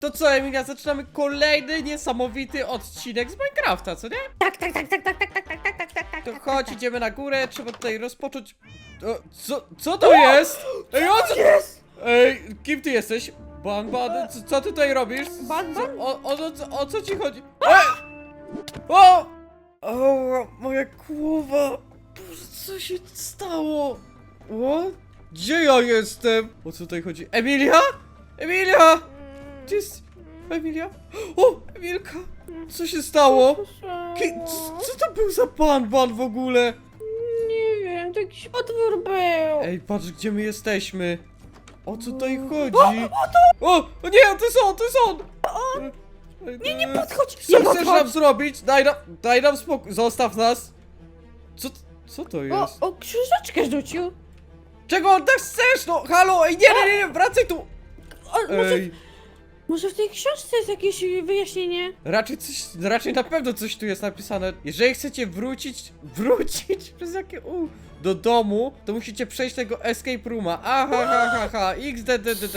To co, Emilia, zaczynamy kolejny niesamowity odcinek z Minecrafta, co nie? Tak, tak, tak, tak, tak, tak, tak, tak, tak, tak, tak, tak. To tak, chodź, tak. idziemy na górę, trzeba tutaj rozpocząć... O, co, co to jest? Ej, o co... Jest! Ej, kim ty jesteś? Ban, ban, co, co ty tutaj robisz? Ban, ban? Co, o, o, o, co- o co ci chodzi? Ej! O! O, moja głowa! Boże, co się stało? O? Gdzie ja jestem? O co tutaj chodzi? Emilia? Emilia! Gdzie jest Emilia? O, Emilka! Co się stało? Ki co, co to był za pan, ban w ogóle? Nie wiem, to jakiś potwór był. Ej, patrz gdzie my jesteśmy. O co tutaj chodzi? O, o nie, to jest on, to jest on! Nie, nie podchodź, Co nie chcesz nam podchodź. zrobić? Daj nam, daj nam spokój, zostaw nas. Co, co to O, jest? o, książeczkę rzucił. Czego on tak chcesz? No, halo, ej, nie, nie, nie, nie, wracaj tu! O, może, Ej, może w tej książce jest jakieś wyjaśnienie? raczej coś, raczej na pewno coś tu jest napisane. Jeżeli chcecie wrócić, wrócić, przez jakie u, do domu, to musicie przejść tego escape rooma. Aha, ha, ha, ha, xddddd.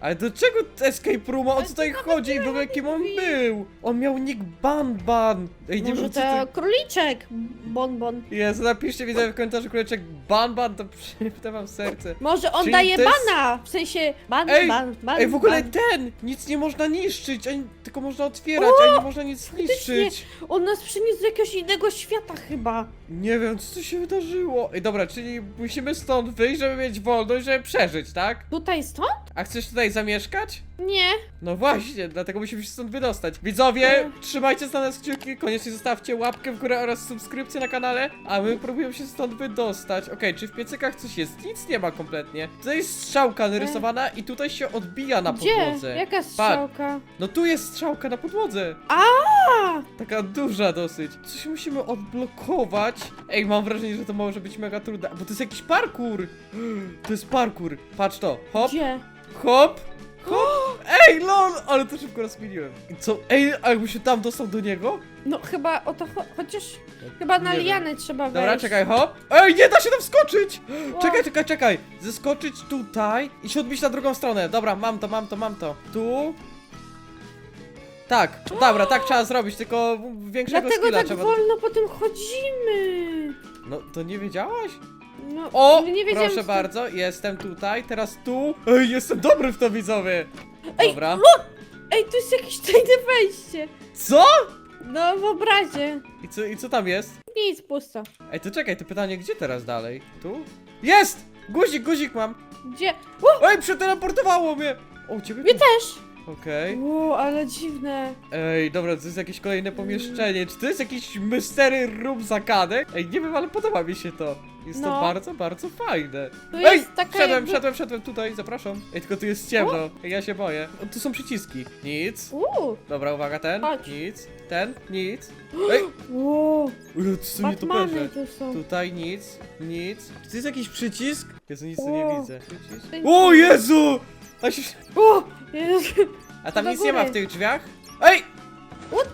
Ale do czego escape rooma? O co tutaj chodzi? W ogóle kim on był? On miał nick Ban Ban. Ej, nie Może wiem, co to ty... króliczek. Bon, bon. Jezu, napiszcie widzę w komentarzu króleczek Ban Ban, to przypnę wam serce. Może on Czyli daje to jest- bana. W sensie ban, Ej, ban, ban. Ej, w ogóle ban. ten! Nic nie można niszczyć, ani, tylko można otwierać, a nie można nic niszczyć. On nas przyniósł do jakiegoś innego świata chyba. Nie wiem, co tu się wydarzyło. Ej, dobra, czyli musimy stąd wyjść, żeby mieć wolność, żeby przeżyć, tak? Tutaj stąd? A chcesz tutaj zamieszkać? Nie. No właśnie, dlatego musimy się stąd wydostać. Widzowie, Mm. trzymajcie za nas kciuki, koniecznie zostawcie łapkę w górę oraz subskrypcję na kanale, a my próbujemy się stąd wydostać. Okej, czy w piecykach coś jest? Nic nie ma kompletnie. Tutaj jest strzałka narysowana i tutaj się odbija na Gdzie? podłodze. Jaka strzałka? no tu jest strzałka na podłodze. A! Taka duża dosyć. Coś musimy odblokować. Ej, mam wrażenie, że to może być mega trudne, bo to jest jakiś parkour. To jest parkour. Patrz to. Hop, Gdzie? hop, hop. Ej, lol, ale to szybko rozkminiłem. I co? Ej, a jakby się tam dostał do niego? No chyba o to cho- chociaż chyba na Nie wiem. lianę trzeba wejść. Dobra, czekaj, hop. Ej, nie da się tam wskoczyć! Wow. Czekaj, czekaj, czekaj. Zeskoczyć tutaj i się odbić na drugą stronę. Dobra, mam to, mam to, mam to. Tu. Tak, dobra, tak trzeba zrobić, tylko większego Dlatego skilla tak trzeba. wolno po tym chodzimy. No, to nie wiedziałaś? No, O, nie proszę bardzo, jestem tutaj, teraz tu. Ej, jestem dobry w to, widzowie. Ej, Dobra. Ej, tu jest jakieś tajne wejście. Co? No w obrazie. I co, I co tam jest? Nic, pusto. Ej, to czekaj, to pytanie, gdzie teraz dalej? Tu? Jest! Guzik, guzik mam. Gdzie? O, Ej, przeteleportowało mnie! O, ciebie mnie tu. też. Okej. O, ale dziwne. Ej, dobra, to jest jakieś kolejne pomieszczenie. Czy to jest jakiś mystery room zakadek? Ej, nie wiem, ale podoba mi się to. Jest to No. bardzo, bardzo fajne. Tu Ej, jest taka wszedłem, jakby... wszedłem, wszedłem tutaj, zapraszam. Ej, tylko tu jest ciemno. Ej, ja się boję. O, tu są przyciski. Nic. Uuu, Dobra, uwaga, ten. Chodź. Nic. Ten. Nic. Ej, uuu, Ej, to są Batmany nietoperze. tu są. Tutaj nic, nic. Czy to jest jakiś przycisk? Jezu, nic tu nie O. widzę. Przycisk. O Jezu! A, się... O, Jezu. A tam Do nic nie ma w tych drzwiach? Ej! What?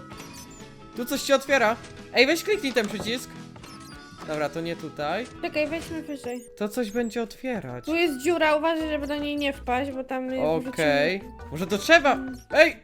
Tu coś się otwiera. Ej, weź kliknij ten przycisk. Dobra, to nie tutaj. Czekaj, wejdźmy wyżej. To coś będzie otwierać. Tu jest dziura, uważaj, żeby do niej nie wpaść, bo tam... jest Okej. Może to trzeba. Ej!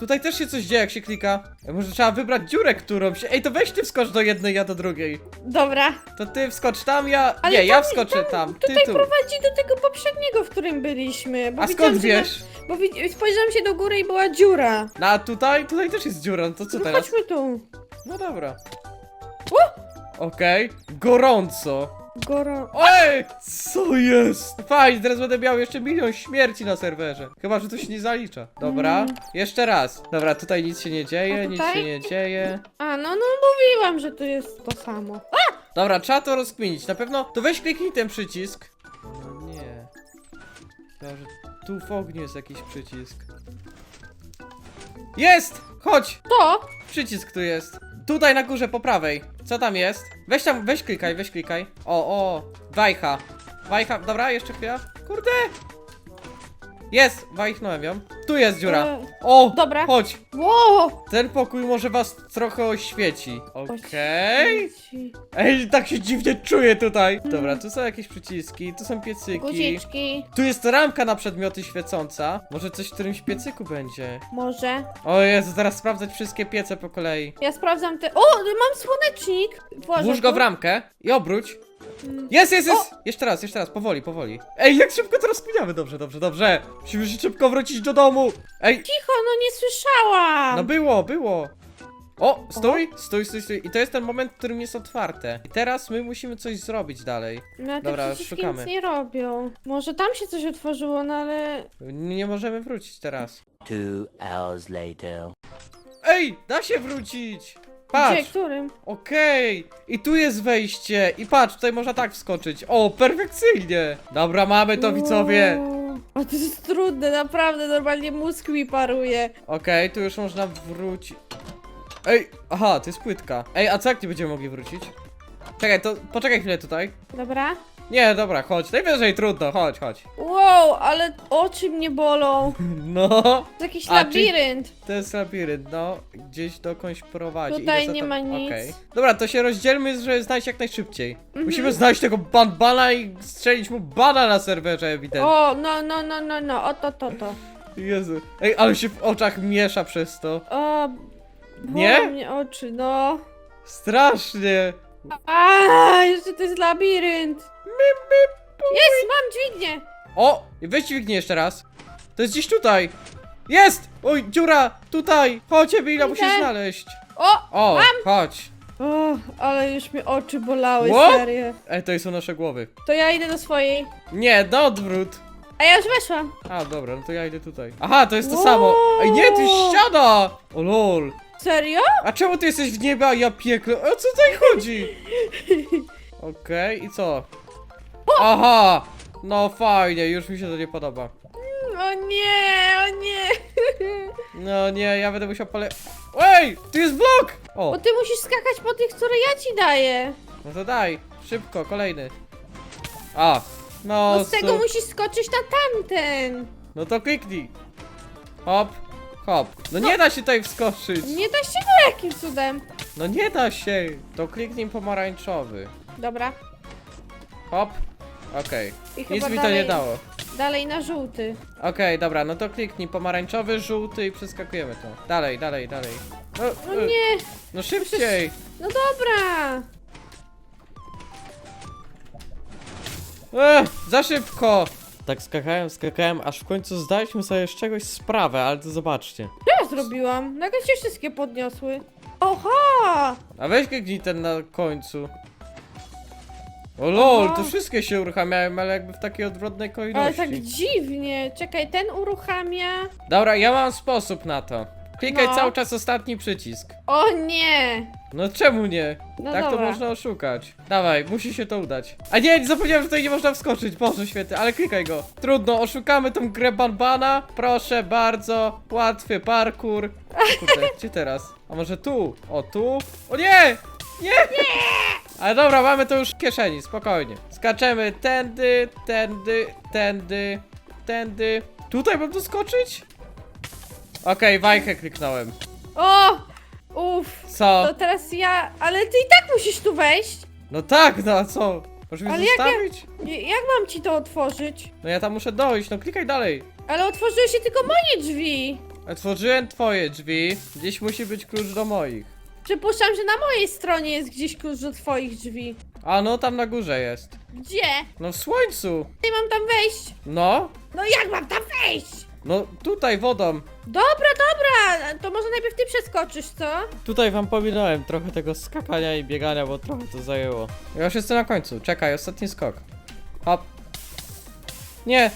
Tutaj też się coś dzieje, jak się klika. Ej, Może trzeba wybrać dziurę, którą się. Ej, to weź ty wskocz do jednej, ja do drugiej. Dobra. To ty wskocz tam, ja. Ale nie, ja tam- wskoczę tam. Ty Tutaj tu. prowadzi do tego poprzedniego, w którym byliśmy. Bo A widziałam, skąd że na- wiesz? Bo wi- spojrzałam się do góry i była dziura. No a tutaj? Tutaj też jest dziura, no to co No teraz? chodźmy tu. No dobra. Okej. Gorąco. Goro... Ej! Co jest? Fajnie, teraz będę miał jeszcze milion śmierci na serwerze. Chyba, że to się nie zalicza. Dobra, Mm. jeszcze raz. Dobra, tutaj nic się nie dzieje, A nic tutaj? się nie dzieje. A, no, no mówiłam, że tu jest to samo. Dobra, trzeba to rozkminić. Na pewno. To weź kliknij ten przycisk. No nie. Chyba, że tu w ogniu jest jakiś przycisk. Jest! Chodź! To? Przycisk tu jest. Tutaj na górze po prawej. Co tam jest? Weź tam, weź klikaj, weź klikaj. O, o, wajcha. Wajcha, dobra, jeszcze chwila. Kurde! Jest! Wajchnąłem ją. Tu jest dziura. E, O! dobra. Chodź! Wow! Ten pokój może was trochę oświeci. Okej. Ej, tak się dziwnie czuję tutaj. Dobra, tu są jakieś przyciski, tu są piecyki. Guziczki. Tu jest ramka na przedmioty świecąca. Może coś w którymś piecyku będzie. Może. O Jezu, zaraz sprawdzać wszystkie piece po kolei. Ja sprawdzam te... O! Mam słonecznik! Włożę Włóż go tu. w ramkę i obróć. Jest, jest, jest! Jeszcze raz, jeszcze raz, powoli, powoli. Ej, jak szybko to rozkminiamy. Dobrze, dobrze, dobrze. Musimy się szybko wrócić do domu. Ej, Cicho, no nie słyszałam! no było, było. O, stój, stój, stój, stój. I to jest ten moment, w którym jest otwarte. I teraz my musimy coś zrobić dalej. No te Dobra, przyciski szukamy. nic nie robią. Może tam się coś otworzyło, no ale... Nie możemy wrócić teraz. Two hours later. Ej, da się wrócić! Gdzie, Patrz, którym? okej. I tu jest wejście. I patrz, tutaj można tak wskoczyć. O, perfekcyjnie. Dobra, mamy to, widzowie. Wow. A to jest trudne, naprawdę, normalnie mózg mi paruje. Okej, tu już można wrócić. Ej, aha, to jest płytka. Ej, a co jak nie będziemy mogli wrócić? Czekaj, to poczekaj chwilę tutaj. Dobra? Nie, dobra, chodź. Najwyżej trudno, chodź, chodź. Wow, ale oczy mnie bolą. No, To jakiś A, czyli- labirynt. to jest labirynt, no. Gdzieś dokądś prowadzi. Tutaj Idę za nie to- ma nic. Okej. Dobra, to się rozdzielmy, żeby znaleźć jak najszybciej. Mhm. Musimy znaleźć tego ban-bana i strzelić mu bana na serwerze, ewidentnie. O, no, no, no, no, no, o to, to, to. Jezu. Ej, ale się w oczach miesza przez to. O, Nie? mnie oczy, no. Strasznie. A, jeszcze to jest labirynt. Jest, mam dźwignię. O! Weź dźwignię jeszcze raz. To jest gdzieś tutaj. Jest! Oj, dziura! Tutaj! Chodź, Emilia, musisz Idę. znaleźć. O, O, chodź. o, ale już mnie oczy bolały, What? serio. Ej, to są nasze głowy. To ja idę do swojej. Nie, na odwrót. A ja już weszłam. A, dobra, no to ja idę tutaj. Aha, to jest to Wow. samo. Ej, nie, to jest ściana! O lol. Serio? A czemu ty jesteś w niebie, a ja piekle? O co tutaj chodzi? Okej, i co? Aha! No fajnie, już mi się to nie podoba. O nie, o nie. No nie, ja będę musiał pole... Ej! Tu jest blok! O, Bo ty musisz skakać po tych, które ja ci daję. no to daj. Szybko, kolejny. A, no, No z tego su- musisz skoczyć na tamten. no to kliknij. Hop, hop. No nie da się tutaj wskoczyć. Nie da się no jakim cudem. No nie da się. To kliknij pomarańczowy. Dobra. Hop. Okej. I Nic chyba mi to dalej, nie dało. Dalej na żółty. Okej, dobra, no to kliknij pomarańczowy, żółty i przeskakujemy to. Dalej, dalej, dalej. No, No e, nie. no szybciej. No dobra. Ech, za szybko! Tak skakałem, skakałem, aż w końcu zdaliśmy sobie z czegoś sprawę, ale to zobaczcie. Co ja zrobiłam? Nagle się wszystkie podniosły. Oha! A weź kliknij ten na końcu. O lol, Aha. to wszystkie się uruchamiają, ale jakby w takiej odwrotnej Ale kolejności. tak dziwnie. Czekaj, ten uruchamia. Dobra, ja mam sposób na to. Klikaj No. cały czas ostatni przycisk. O nie! No czemu nie? No tak dobra. to można oszukać. Dawaj, musi się to udać. A nie, zapomniałem, że tutaj nie można wskoczyć. Boże święty, ale klikaj go. Trudno, oszukamy tą grę Banbana. Proszę bardzo, łatwy parkour. Kurde, gdzie teraz? A może tu? O, tu? O nie! Nie! Ale dobra, mamy to już w kieszeni, spokojnie. Skaczemy tędy, tędy, tędy, tędy. Tutaj mam doskoczyć? Okej, wajchę kliknąłem. O! Uff. Co? To teraz ja... Ale ty i tak musisz tu wejść. No tak, no a co? Możesz Ale jak ja- zostawić? Jak mam ci to otworzyć? No ja tam muszę dojść, no klikaj dalej. Ale otworzyły się tylko moje drzwi. Otworzyłem twoje drzwi, gdzieś musi być klucz do moich. Przypuszczam, że na mojej stronie jest gdzieś klucz do twoich drzwi. A no tam na górze jest. Gdzie? No w słońcu. Nie mam tam wejść. No, No jak mam tam wejść? no tutaj wodą. Dobra, dobra. To może najpierw ty przeskoczysz, co? Tutaj wam pominąłem trochę tego skakania i biegania, bo trochę to zajęło. Ja już jestem na końcu, czekaj, ostatni skok. Hop. Nie.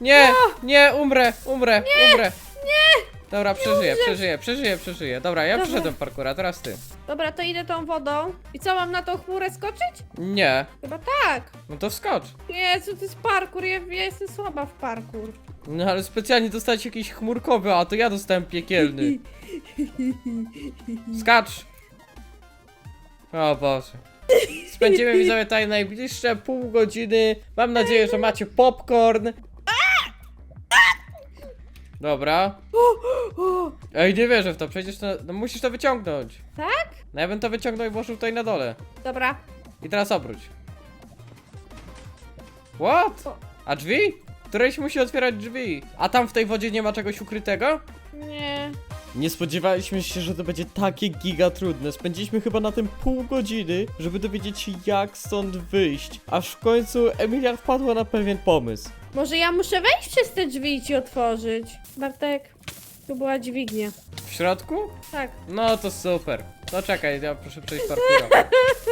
Nie, nie, umrę, umrę, umrę. Nie! Dobra, przeżyję, przeżyję, przeżyję, przeżyję. Dobra, ja Dobra. przeszedłem parkura, teraz ty. Dobra, to idę tą wodą. I co, mam na tą chmurę skoczyć? Nie, Chyba tak. no to wskocz. Jezu, to jest parkour. Ja, ja jestem słaba w parkour. No ale specjalnie dostać jakiś chmurkowy, a to ja dostałem piekielny. Skacz! O Boże. Spędzimy widzowie tutaj najbliższe pół godziny. Mam nadzieję, że macie popcorn. Dobra. Ej, nie wierzę w to, przecież to, no musisz to wyciągnąć. tak? No ja bym to wyciągnął i włożył tutaj na dole. Dobra. I teraz obróć. What? O. A drzwi? Któreś musi otwierać drzwi. A tam w tej wodzie nie ma czegoś ukrytego? Nie. Nie spodziewaliśmy się, że to będzie takie giga trudne. Spędziliśmy chyba na tym pół godziny, żeby dowiedzieć się jak stąd wyjść. Aż w końcu Emilia wpadła na pewien pomysł. Może ja muszę wejść przez te drzwi i ci otworzyć. Bartek, tu była dźwignia. W środku? Tak. No to super. No czekaj, ja proszę przejść parkurowo.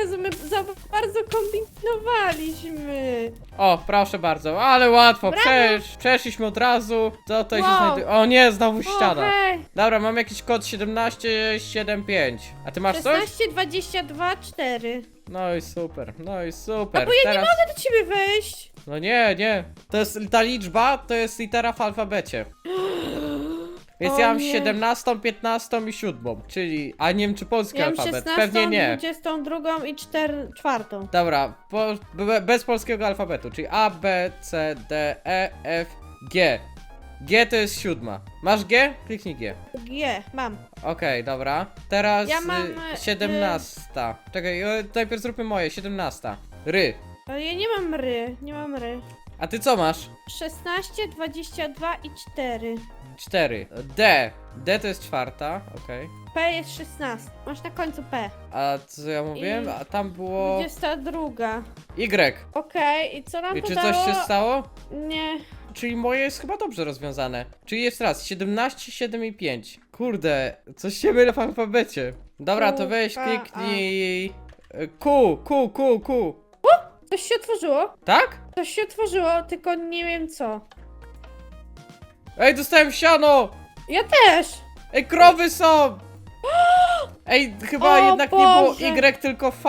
Jezu, my za bardzo kombinowaliśmy. O, proszę bardzo, ale łatwo, Brawo. przesz, przeszliśmy od razu. Co tutaj się Wow. znajduje? O nie, znowu ściana. Dobra, mam jakiś kod 1775. A ty masz coś? 16, 22, 4. No i super, no i super. A bo ja nie Teraz... mogę do ciebie wejść. No nie, nie. To jest ta liczba, to jest litera w alfabecie. Więc O ja mam nie. 17, 15 i 7, czyli. A nie wiem czy polski Ja mam alfabet. 16, Pewnie nie. 22 i 4, czwartą. Dobra, po, be, bez polskiego alfabetu, czyli A, B, C, D, E, F, G. G to jest siódma. Masz G? Kliknij G. G, mam. Okej, dobra. Teraz Ja mam, y, y, 17. Czekaj, y, najpierw zróbmy moje, 17. Ry. Ale ja nie mam ry, nie mam ry. A ty co masz? 16, 22 i 4. 4. D. D to jest czwarta, okej. P jest 16. Masz na końcu P. A co ja mówiłem? I A tam było 22. Y. Okej, i co nam I to czy dało? coś się stało? Nie. Czyli moje jest chyba dobrze rozwiązane. Czyli jest raz 17, 7 i 5. Kurde, coś się mylę w alfabecie. Dobra, to weź K, kliknij. y, Q, Q, Q, Q. Coś się otworzyło? Tak? Coś się otworzyło, tylko nie wiem co. Ej, dostałem siano! Ja też! Ej, krowy są! Ej, chyba O jednak nie było Boże. Y, tylko V.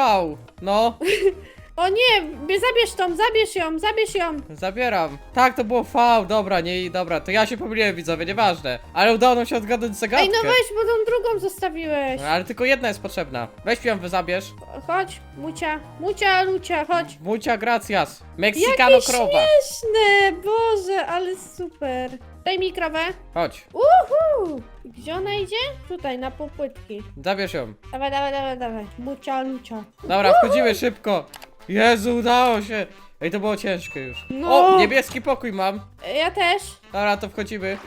No, O nie, bie- zabierz tą, zabierz ją, zabierz ją. zabieram. Tak, to było V, dobra, nie, dobra, to ja się pomyliłem, widzowie, nieważne. Ale udało nam się odgadnąć zagadkę. Ej, no weź, bo tą drugą zostawiłeś. No, Ale tylko jedna jest potrzebna. Weź ją, zabierz. Chodź, Mucia, Mucia, Lucia, chodź. Mucia gracias. Mexicano Jakie krowa. Boże, ale super. Daj mi krowę. Chodź, Uhu! Gdzie ona idzie? Tutaj, na półpłytki. zabierz ją. Dawaj, dawaj, dawaj, dawaj. Mucia, Lucia. Dobra, wchodzimy szybko. Jezu, udało się. Ej, to było ciężkie już. No. O, niebieski pokój mam. Ja też. Dobra, to wchodzimy.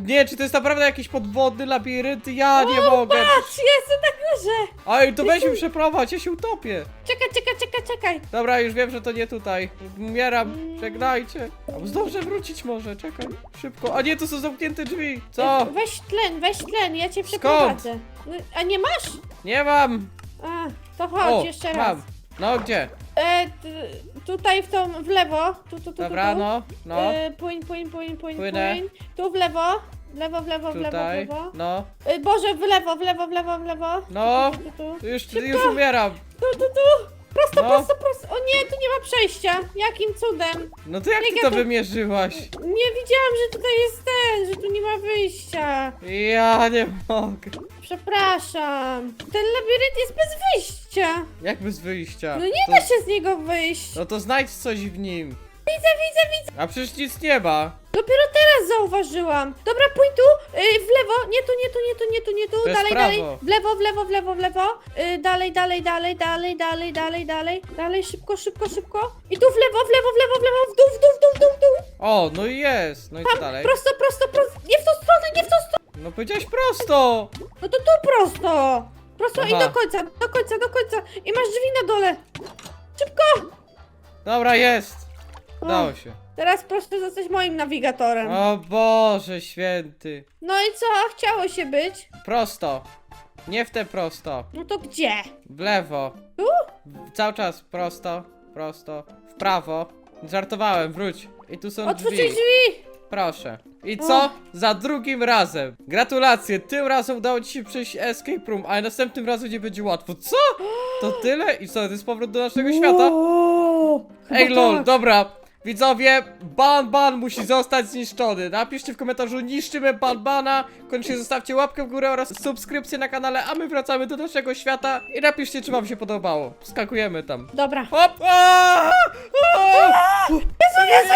Nie, czy to jest naprawdę jakiś podwodny labirynt? Ja nie mogę. Patrz, jestem na górze. Ej, to weź mi przeprowadź, ja się utopię. Czekaj, czekaj, czekaj, czekaj. Dobra, już wiem, że to nie tutaj. Umieram, żegnajcie. A zdążę wrócić może, czekaj. Szybko. A nie, to są zamknięte drzwi. Co? Weź tlen, weź tlen, ja cię przeprowadzę. No, a nie masz? Nie mam. A, to chodź O, jeszcze raz. mam. No, gdzie? E, t, tutaj w tą, w lewo. Tu, tu, tu, Dobra, tu, tu. no, no. E, płyń, płyń, płyń, płyń, Płynę. płyń. Tu w lewo. W lewo, w lewo, w lewo, w Tutaj, lewo. no. E, Boże, w lewo, w lewo, w lewo, w lewo. No. Tu, tu, tu. Już, Szybko. już umieram. Tu, tu, tu. No. prosto. O nie, tu nie ma przejścia. Jakim cudem? No to jak ty to- wymierzyłaś? Nie widziałam, że tutaj jest ten, że tu nie ma wyjścia. Ja nie mogę. Przepraszam. Ten labirynt jest bez wyjścia. Jak bez wyjścia? No nie to, da się z niego wyjść. No to znajdź coś w nim. Widzę, widzę, widzę. A przecież nic nie ma. Dopiero teraz zauważyłam. Dobra, pójdź tu, y, w lewo. Nie tu, nie tu, nie tu, nie tu, nie tu. To jest dalej, prawo. dalej. W lewo, w lewo, w lewo, w lewo. Y, dalej, dalej, dalej, dalej, dalej, dalej, dalej. Dalej, szybko, szybko, szybko. I tu w lewo, w lewo, w lewo, w lewo, w dół, w dół, w dół, w dół, w dół. O, no i jest. No i co Tam, dalej? prosto, prosto, prosto. Nie w tą stronę, nie w tą stronę. No powiedziałeś prosto. No to tu prosto. Prosto i Aha. do końca, do końca, do końca. I masz drzwi na dole. Szybko. Dobra, jest. O, Udało się. Teraz prosto zostać moim nawigatorem. O Boże święty. No i co? Chciało się być. Prosto. Nie w te prosto. No to gdzie? W lewo. Tu? W- Cały czas prosto, prosto. W prawo. Żartowałem, wróć. I tu są Otwórz drzwi. drzwi. Proszę. I co? Za drugim razem. Gratulacje, tym razem udało ci się przejść escape room, ale następnym razem nie będzie łatwo. Co? To tyle? I co, to jest powrót do naszego świata? Wow. Ej Chyba lol, tak. dobra. Widzowie, Ban Ban musi zostać zniszczony. Napiszcie w komentarzu niszczymy Ban Bana. Koniecznie zostawcie łapkę w górę oraz subskrypcję na kanale, a my wracamy do naszego świata. I napiszcie, czy wam się podobało. Skakujemy tam. Dobra. Hop! Aaaa! Aaaa! Jezu, Jezu!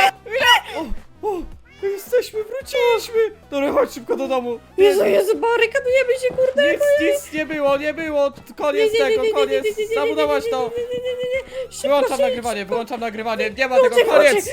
O, o, jesteśmy jesteśmy, wróciliśmy! Dobra, chodź szybko do domu. Jezu, Jezu, barykadujemy się, kurde. Nic, nic nie było, nie było, koniec tego, koniec, zabudować to. nie, nie, nie, nie, nie, nie. Szybko, Wyłączam nagrywanie, wyłączam nagrywanie, nie ma tego, koniec!